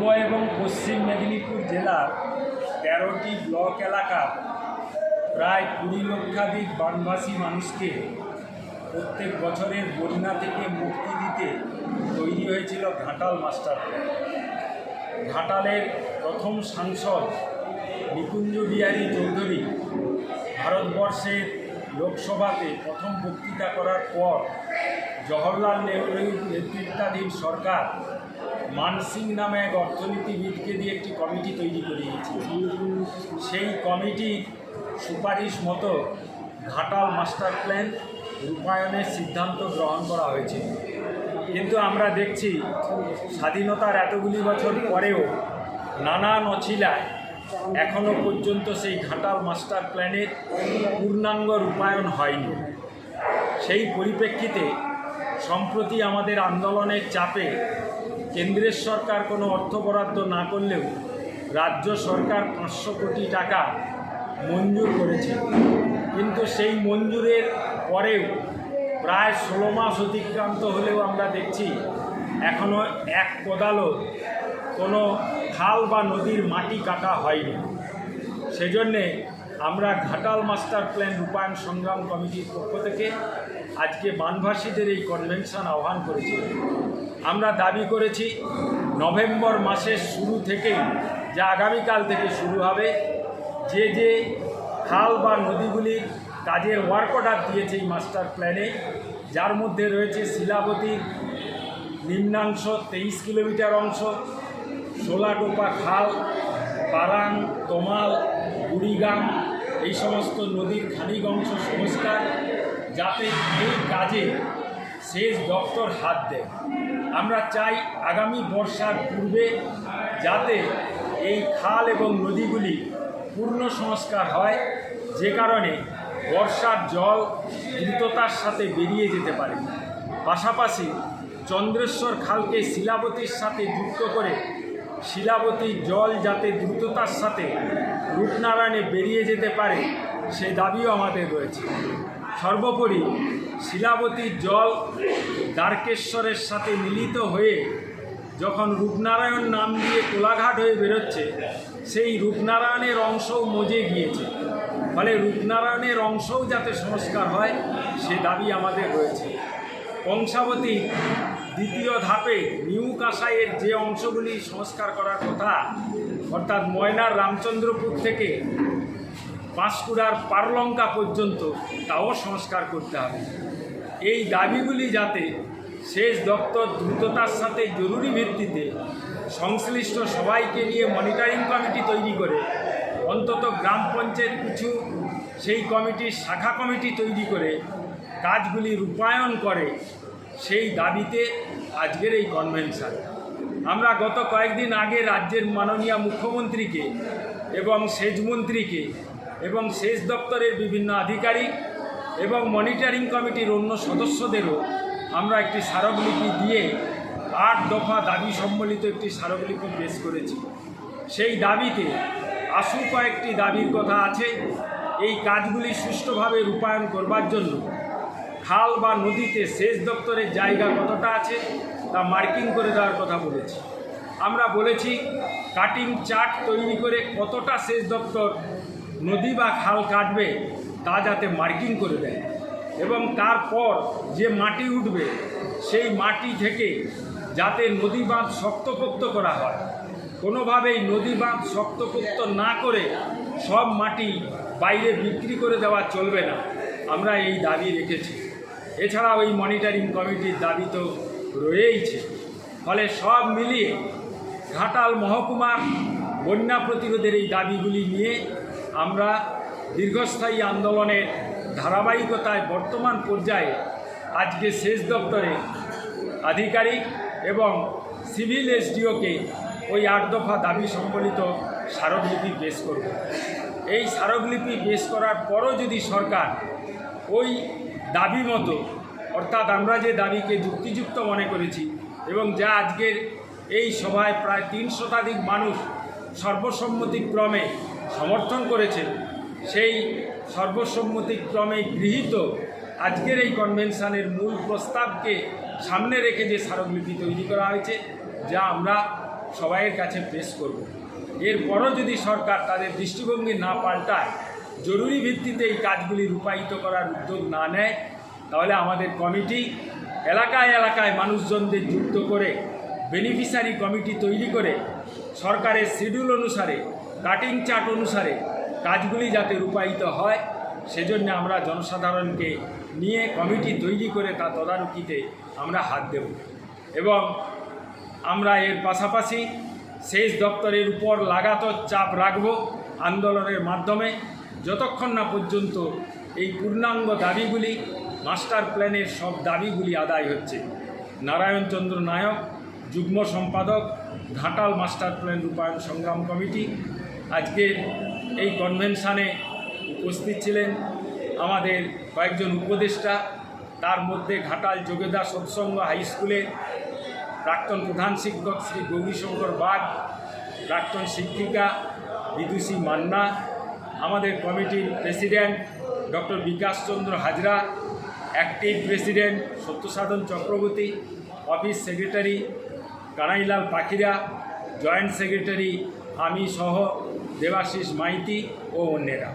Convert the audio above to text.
পূর্ব এবং পশ্চিম মেদিনীপুর জেলার তেরোটি ব্লক এলাকার প্রায় কুড়ি লক্ষাধিক বানভাসী মানুষকে প্রত্যেক বছরের বন্যা থেকে মুক্তি দিতে তৈরি হয়েছিল ঘাটাল মাস্টার ঘাটালের প্রথম সাংসদ নিকুঞ্জ বিহারী চৌধুরী ভারতবর্ষের লোকসভাতে প্রথম বক্তৃতা করার পর জওহরলাল নেহরুর নেতৃত্বাধীন সরকার মানসিং নামে এক অর্থনীতিবিদকে দিয়ে একটি কমিটি তৈরি করিয়েছে সেই কমিটির সুপারিশ মতো ঘাটাল মাস্টার প্ল্যান রূপায়ণের সিদ্ধান্ত গ্রহণ করা হয়েছে। কিন্তু আমরা দেখছি স্বাধীনতার এতগুলি বছর পরেও নানান অছিলায় এখনও পর্যন্ত সেই ঘাটাল মাস্টার প্ল্যানের পূর্ণাঙ্গ রূপায়ণ হয়নি। সেই পরিপ্রেক্ষিতে সম্প্রতি আমাদের আন্দোলনের চাপে কেন্দ্রের সরকার কোনো অর্থ বরাদ্দ না করলেও রাজ্য সরকার পাঁচশো কোটি টাকা মঞ্জুর করেছে। কিন্তু সেই মঞ্জুরের পরেও প্রায় ষোলো মাস অতিক্রান্ত হলেও আমরা দেখছি এখনও এক কোদালও কোনো খাল বা নদীর মাটি কাটা হয়নি। সেজন্যে আমরা ঘাটাল মাস্টার প্ল্যান রূপায়ণ সংগ্রাম কমিটির পক্ষ থেকে আজকে বানভাসীদের এই কনভেনশন আহ্বান করেছি। আমরা দাবি করেছি, নভেম্বর মাসের শুরু থেকেই, যা আগামীকাল থেকে শুরু হবে, যে যে খাল বা নদীগুলির কাজের ওয়ার্ক অর্ডার দিয়েছে এই মাস্টার প্ল্যানে, যার মধ্যে রয়েছে শিলাবতীর নিম্নাংশ তেইশ কিলোমিটার অংশ সোলাটোপা খাল পারাং তোমাল, বুড়িগাম, এই সমস্ত নদীর খানিক অংশ সংস্কার যাতে এই কাজে সেচ দপ্তর হাত দেয়। আমরা চাই আগামী বর্ষার পূর্বে যাতে এই খাল এবং নদীগুলি পূর্ণ সংস্কার হয়, যে কারণে বর্ষার জল দ্রুততার সাথে বেরিয়ে যেতে পারে। পাশাপাশি চন্দ্রেশ্বর খালকে শিলাবতীর সাথে যুক্ত করে শিলাবতীর জল যাতে দ্রুততার সাথে রূপনারায়ণে বেরিয়ে যেতে পারে, সে দাবিও আমাদের রয়েছে। সর্বোপরি শিলাবতীর জল দ্বারকেশ্বরের সাথে মিলিত হয়ে যখন রূপনারায়ণ নাম দিয়ে কোলাঘাট হয়ে বেরোচ্ছে, সেই রূপনারায়ণের অংশও মজে গিয়েছে। ফলে রূপনারায়ণের অংশও যাতে সংস্কার হয়, সে দাবি আমাদের রয়েছে। কংসাবতী দ্বিতীয় ধাপে নিউ কাসাইয়ের যে অংশগুলি সংস্কার করার কথা, অর্থাৎ ময়নার রামচন্দ্রপুর থেকে পাঁশকুড়ার পারলঙ্কা পর্যন্ত তাও সংস্কার করতে হবে। এই দাবিগুলি যাতে সেচ দপ্তর দ্রুততার সাথে জরুরি ভিত্তিতে সংশ্লিষ্ট সবাইকে নিয়ে মনিটরিং কমিটি তৈরি করে, অন্তত গ্রাম পঞ্চায়েত কিছু সেই কমিটির শাখা কমিটি তৈরি করে কাজগুলি রূপায়ণ করে সেই দাবিতে আজকের এই কনভেনশন আমরা গত কয়েকদিন আগে রাজ্যের মাননীয় মুখ্যমন্ত্রীকে এবং সেচ মন্ত্রীকে এবং সেচ দপ্তরের বিভিন্ন আধিকারিক এবং মনিটরিং কমিটির অন্য সদস্যদেরও আমরা একটি স্মারকলিপি দিয়ে আট দফা দাবি সম্বলিত একটি স্মারকলিপি পেশ করেছি। সেই দাবিতে আশু কয়েকটি দাবির কথা আছে। এই কাজগুলি সুষ্ঠুভাবে রূপায়ণ করবার জন্য খাল বা নদীতে সেচ দপ্তরের জায়গা কতটা আছে তা মার্কিং করে দেওয়ার কথা বলেছি। আমরা বলেছি, কাটিং চার্ট তৈরি করে কতটা সেচ দপ্তর নদী বা খাল কাটবে তা যাতে মার্কিং করে দেয় এবং তারপর যে মাটি উঠবে, সেই মাটি থেকে যাতে নদী বাঁধ শক্তপোক্ত করা হয়। কোনোভাবেই নদী বাঁধ শক্তপোক্ত না করে সব মাটি বাইরে বিক্রি করে দেওয়া চলবে না। আমরা এই দাবি রেখেছি। এছাড়া ওই মনিটরিং কমিটির দাবি তো রয়েইছে। ফলে সব মিলিয়ে ঘাটাল মহকুমার বন্যা প্রতিরোধের এই দাবিগুলি নিয়ে আমরা দীর্ঘস্থায়ী আন্দোলনের ধারাবাহিকতায় বর্তমান পর্যায়ে আজকে সেচ দপ্তরে আধিকারিক এবং সিভিল এসডিওকে ওই আট দফা দাবি সম্বলিত স্মারকলিপি পেশ করব। এই স্মারকলিপি পেশ করার পরও যদি সরকার ওই দাবি মতো। অর্থাৎ আমরা যে দাবিকে যুক্তিযুক্ত মনে করেছি এবং যা আজকের এই সভায় প্রায় তিন শতাধিক মানুষ সর্বসম্মতিক্রমে সমর্থন করেছেন, সেই সর্বসম্মতিক্রমে গৃহীত আজকের এই কনভেনশনের মূল প্রস্তাবকে সামনে রেখে যে স্মারকলিপি তৈরি করা হয়েছে, যা আমরা সবাইয়ের কাছে পেশ করব। এরপরও যদি সরকার তাদের দৃষ্টিভঙ্গি না পাল্টায় জরুরি ভিত্তিতে এই কাজগুলি রূপায়িত করার উদ্যোগ না নেয়, তাহলে আমাদের কমিটি এলাকায় এলাকায় মানুষজনদের যুক্ত করে বেনিফিশিয়ারি কমিটি তৈরি করে, সরকারের শিডিউল অনুসারে কাটিং চার্ট অনুসারে কাজগুলি যাতে রূপায়িত হয়, সেজন্য আমরা জনসাধারণকে নিয়ে কমিটি তৈরি করে তা তদারকিতে আমরা হাত দেব। এবং আমরা এর পাশাপাশি সেচ দপ্তরের উপর লাগাতার চাপ রাখব আন্দোলনের মাধ্যমে। যতক্ষণ না পর্যন্ত এই পূর্ণাঙ্গ দাবিগুলি, মাস্টার প্ল্যানের সব দাবিগুলি আদায় হচ্ছে নারায়ণচন্দ্র নায়ক, যুগ্ম সম্পাদক, ঘাটাল মাস্টার প্ল্যান রূপায়ণ সংগ্রাম কমিটি আজকের এই কনভেনশানে উপস্থিত ছিলেন। আমাদের কয়েকজন উপদেষ্টা, তার মধ্যে ঘাটাল যোগেদা সৎসঙ্গ হাই স্কুলের প্রাক্তন প্রধান শিক্ষক শ্রী গৌরীশঙ্কর বাগ, প্রাক্তন শিক্ষিকা বিদুষী মান্না আমাদের কমিটির president doctor Bikash Chandra Hazra, active president Satyasadhan Chakraborty, office secretary Kanailal Pakhira, joint secretary আমি সহ দেবাশিস মাইতি ও অন্যেরা।